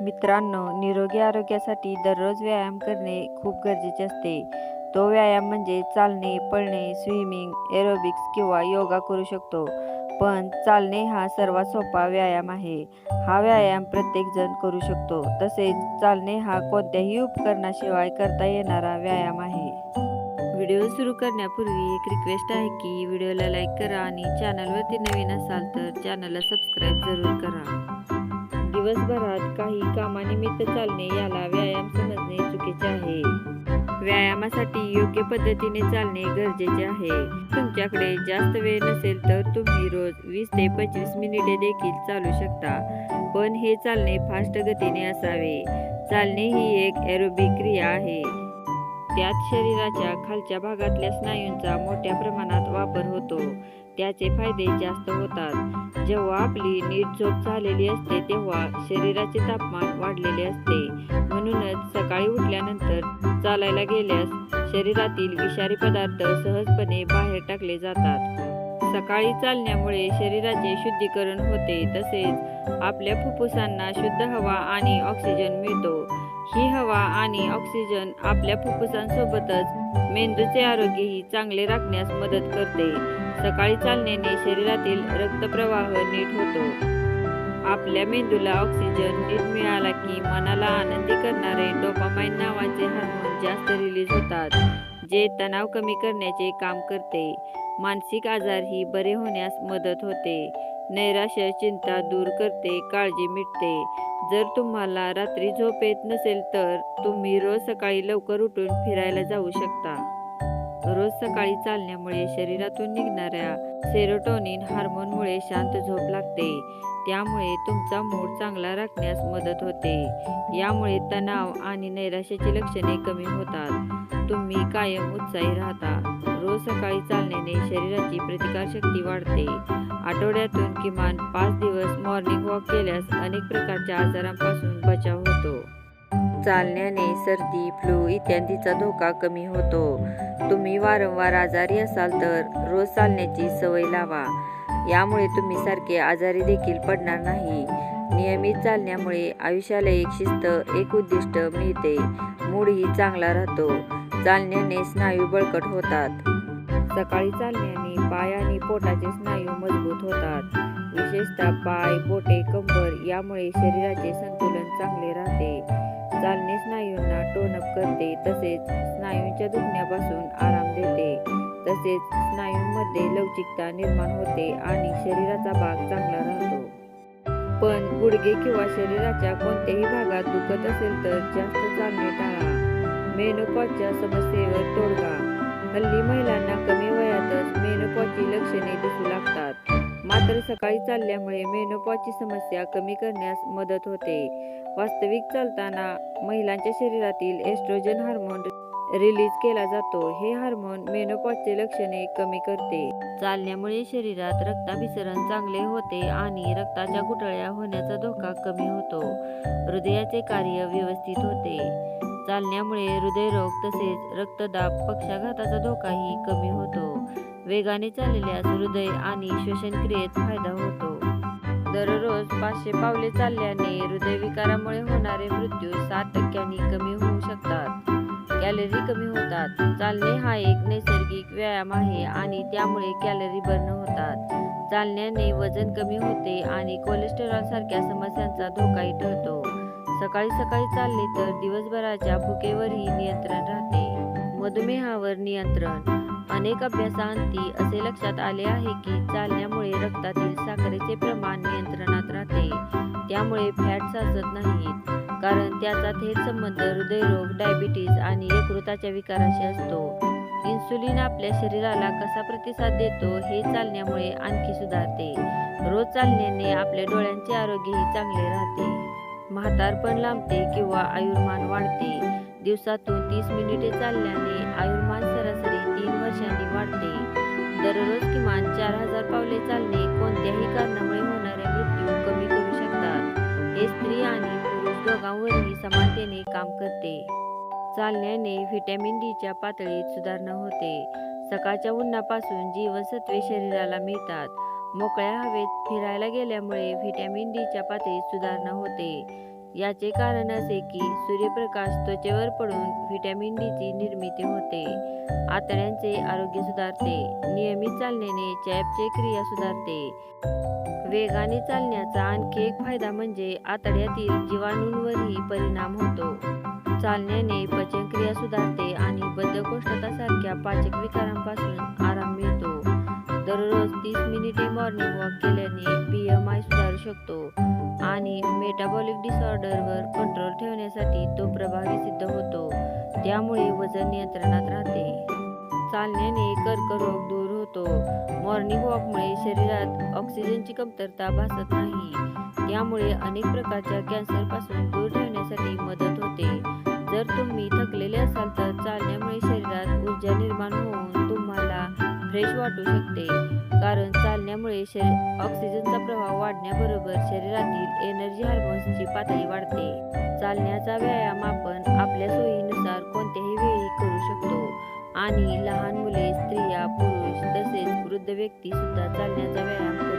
मित्रांनो निरोगी आरोग्यासाठी दररोज व्यायाम करणे खूप गरजेचे असते. तो व्यायाम म्हणजे चालणे पळणे स्विमिंग एरोबिक्स किंवा योगा करू शकतो. पण चालणे हा सर्वात सोपा व्यायाम आहे. हा व्यायाम प्रत्येकजण करू शकतो. तसेच चालणे हा कोणत्याही उपकरणाशिवाय करता येणारा व्यायाम आहे. व्हिडिओ सुरू करण्यापूर्वी एक रिक्वेस्ट आहे की व्हिडिओला लाईक करा आणि चॅनलवरती नवीन असाल तर चॅनलला सबस्क्राईब जरूर करा. दिवसभरात काही कामानिमित्त चालणे याला व्यायाम समजणे चुकीचे आहे. व्यायामासाठी योग्य पद्धतीने चालणे गरजेचे आहे. तुमच्याकडे जास्त वेळ नसेल तर तुम्ही रोज वीस ते पंचवीस मिनिटे देखील चालू शकता. पण हे चालणे फास्ट गतीने असावे. चालणे ही एक एरोबिक क्रिया आहे. त्यात शरीराच्या खालच्या भागातल्या स्नायूंचा मोठ्या प्रमाणात वापर होतो. त्याचे फायदे जास्त होतात. जेव्हा आपली नीट झोप झालेली असते तेव्हा शरीराचे तापमान वाढलेले असते. म्हणूनच सकाळी उठल्यानंतर चालायला गेल्यास शरीरातील विषारी पदार्थ सहजपणे बाहेर टाकले जातात. सकाळी चालण्यामुळे शरीराचे शुद्धीकरण होते तसेच आपल्या फुफ्फुसांना शुद्ध हवा आणि ऑक्सिजन मिळतो. ही हवा आणि ऑक्सिजन आपल्या फुफ्फुसांसोबतच मेंदूचे आरोग्यही चांगले राखण्यास मदत करते. सकाळी चालण्याने शरीरातील रक्तप्रवाह नीट होतो. आपल्या मेंदूला ऑक्सिजन नीट मिळाला की मनाला आनंदी करणारे डोपामाइन नावाचे हार्मोन जास्त रिलीज होतात जे तणाव कमी करण्याचे काम करते. मानसिक आजारही बरे होण्यास मदत होते. नैराश्य चिंता दूर करते काळजी मिटते. जर तुम्हाला रात्री झोप येत नसेल तर तुम्ही रोज सकाळी लवकर उठून फिरायला जाऊ शकता. रोज सकाळी चालण्यामुळे शरीरातून निघणाऱ्या सेरोटोनिन हार्मोनमुळे शांत झोप लागते. त्यामुळे तुमचा मूड चांगला राखण्यास मदत होते. यामुळे तणाव आणि नैराश्याची लक्षणे कमी होतात. तुम्ही कायम उत्साही राहता. रोज सकाळी चालण्याने शरीराची प्रतिकारशक्ती वाढते. आठवड्यातून किमान पाच दिवस मॉर्निंग वॉक केल्यास अनेक प्रकारच्या आजारांपासून बचाव होतो. चालण्याने सर्दी फ्लू इत्यादीचा धोका कमी होतो. तुम्ही वारंवार आजारी असाल तर रोज चालण्याची सवय लावा. यामुळे तुम्ही सारखे आजारी देखील पडणार नाही. नियमित चालण्यामुळे आयुष्याला एक शिस्त एक उद्दिष्ट मिळते. मूडही चांगला राहतो. चालण्याने स्नायू बळकट होतात. सकाळी चालण्याने पाय आणि पोटाचे स्नायू मजबूत होतात. विशेषतः पाय बोटे कंबर यामुळे शरीराचे संतुलन चांगले राहते. चालणे स्नायूंना टोनअप करते तसेच स्नायूंच्या दुखण्यापासून आराम देते. तसेच स्नायूंमध्ये लवचिकता निर्माण होते आणि शरीराचा भाग चांगला राहतो. पण गुडघे किंवा शरीराच्या कोणत्याही भागात दुखत असेल तर जास्त चालणे टाळा. मेनोपॉजच्या समस्येवर तोडगा. हल्ली मेनोपॉजची लक्षणे दिसू लागतात. मात्र सकाळी चालल्यामुळे मेनोपॉजची समस्या कमी करण्यास मदत होते. वास्तविक चालताना महिलांच्या शरीरातील एस्ट्रोजन हार्मोन रिलीज केला जातो. हे हार्मोन मेनोपॉजचे लक्षणे कमी करते. चालण्यामुळे शरीरात रक्ताभिसरण चांगले होते आणि रक्ताच्या गुटळ्या होण्याचा धोका कमी होतो. हृदयाचे कार्य व्यवस्थित होते. चालण्यामुळे हृदयरोग तसेच रक्तदाब पक्षाघाताचा धोकाही कमी होतो. वेगाने चालल्यास हृदय आणि श्वसनक्रियेत फायदा होतो. दररोज पाचशे पावले चालल्याने हृदयविकारामुळे होणारे मृत्यू सात टक्क्यांनी कमी होऊ शकतात. कॅलरी कमी होतात. चालणे हा एक नैसर्गिक व्यायाम आहे आणि त्यामुळे कॅलरी बर्न होतात. चालण्याने वजन कमी होते आणि कोलेस्टेरॉल सारख्या समस्यांचा धोकाही टळतो सकाळी सकाळी चालले तर दिवसभराच्या भुकेवरही नियंत्रण राहते. मधुमेहावर नियंत्रण. अनेक अभ्यासांती असे लक्षात आले आहे की चालण्यामुळे रक्तातील साखरेचे प्रमाण नियंत्रणात राहते. त्यामुळे फॅट साचत नाहीत कारण त्याचा थेट संबंध हृदयरोग डायबिटीज आणि यकृताच्या विकाराशी असतो. इन्सुलिन आपल्या शरीराला कसा प्रतिसाद देतो हे चालण्यामुळे आणखी सुधारते. रोज चालण्याने आपल्या डोळ्यांचे आरोग्यही चांगले राहते. म्हातारपण लांबते किंवा आयुर्मान वाढते. दिवसातून तीस मिनिटे चालल्याने आयुर्मान सरासरी तीन वर्षांनी वाढते. दररोज किमान चार हजार पावले चालणे कोणत्याही कारणामुळे होणारे मृत्यू कमी करू शकतात. हे स्त्री आणि पुरुष दोघांवरही समानतेने काम करते. चालण्याने व्हिटॅमिन डीच्या पातळीत सुधारणा होते. सकाळच्या उन्हापासून जीवनसत्वे शरीराला मिळतात. मोकळ्या हवेत फिरायला गेल्यामुळे व्हिटॅमिन डीच्या पातळीत सुधारणा होते. याचे कारण असे की सूर्यप्रकाश त्वचेवर पडून व्हिटॅमिन डीची निर्मिती होते. आतड्यांचे आरोग्य सुधारते. नियमित चालण्याने चॅपचे क्रिया सुधारते. वेगाने चालण्याचा आणखी एक फायदा म्हणजे आतड्यातील जीवाणूंवरही परिणाम होतो. चालण्याने पचनक्रिया सुधारते आणि बद्धकोष्ठतासारख्या पाचक विकारांपासून आराम दररोज तीस मिनिटे मॉर्निंग वॉक केल्याने बी एम आय सुधारू शकतो आणि मेटाबॉलिक डिसऑर्डरवर कंट्रोल ठेवण्यासाठी तो प्रभावी सिद्ध होतो. त्यामुळे वजन नियंत्रणात राहते. चालण्याने कर्करोग दूर होतो. मॉर्निंग वॉकमुळे शरीरात ऑक्सिजनची कमतरता भासत नाही. त्यामुळे अनेक प्रकारच्या कॅन्सरपासून दूर ठेवण्यासाठी मदत होते. जर तुम्ही थकलेले असाल तर चालण्यामुळे शरीरात ऊर्जा निर्माण होऊन फ्रेश वाटू शकते. कारण चालण्यामुळे शरीर ऑक्सिजनचा प्रवाह वाढण्याबरोबर शरीरातील एनर्जी हार्मोन्सची पातळी वाढते. चालण्याचा व्यायाम आपण आपल्या सोयीनुसार कोणत्याही वेळी करू शकतो. आणि लहान मुले स्त्रिया पुरुष तसेच वृद्ध व्यक्ती सुद्धा चालण्याचा व्यायाम करू